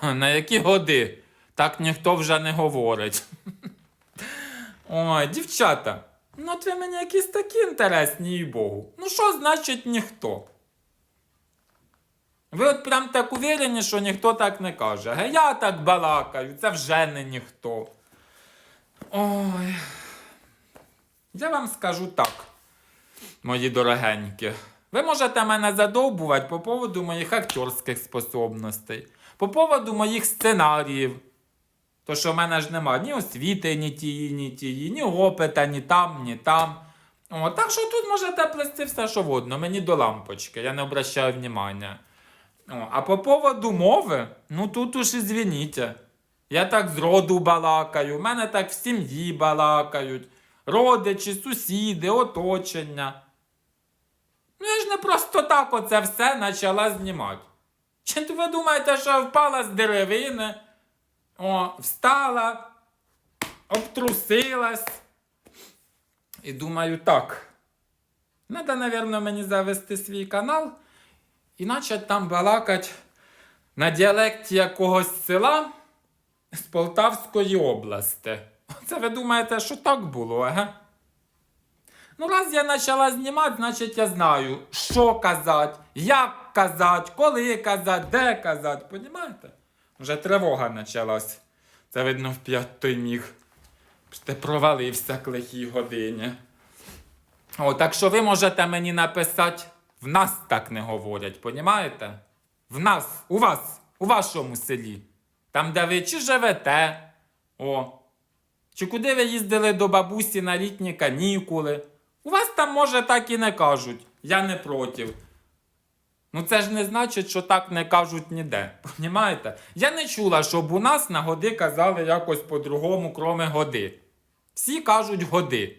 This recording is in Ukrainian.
На які годи? Так ніхто вже не говорить. Ой, дівчата, ну от ви мені якісь такі інтересні, їй Богу. Ну що значить ніхто? Ви от прям так уверені, що ніхто так не каже. Ге, я так балакаю, це вже не ніхто. Ой. Я вам скажу так, мої дорогенькі. Ви можете мене задовбувати по поводу моїх акторських способностей, по поводу моїх сценаріїв. То, що в мене ж нема ні освіти, ні тії, ні тії, ні опита, ні там, ні там. О, так що тут можете плести все, що водно, мені до лампочки, я не обращаю внимання. О, а по поводу мови, ну тут уж извините. Я так з роду балакаю, в мене так в сім'ї балакають, родичі, сусіди, оточення. Не просто так оце все почала знімати. Чи ви думаєте, що впала з деревини? О, встала, обтрусилась. І думаю, так. Надо, напевно, мені завести свій канал і почати там балакать на діалекті якогось села з Полтавської області. Це ви думаєте, що так було, ага? Ну, раз я почала знімати, значить я знаю, що казати, як казати, коли казати, де казати. Понімаєте? Вже тривога почалась. Це видно в п'ятий міг. Ти провалився к лихій годині. О, так що ви можете мені написати, в нас так не говорять, понімаєте? В нас, у вас, у вашому селі. Там, де ви чи живете, о, чи куди ви їздили до бабусі на літні канікули. У вас там, може, так і не кажуть. Я не проти. Ну це ж не значить, що так не кажуть ніде. Понімаєте? Я не чула, щоб у нас на годи казали якось по-другому, кроме годи. Всі кажуть годи.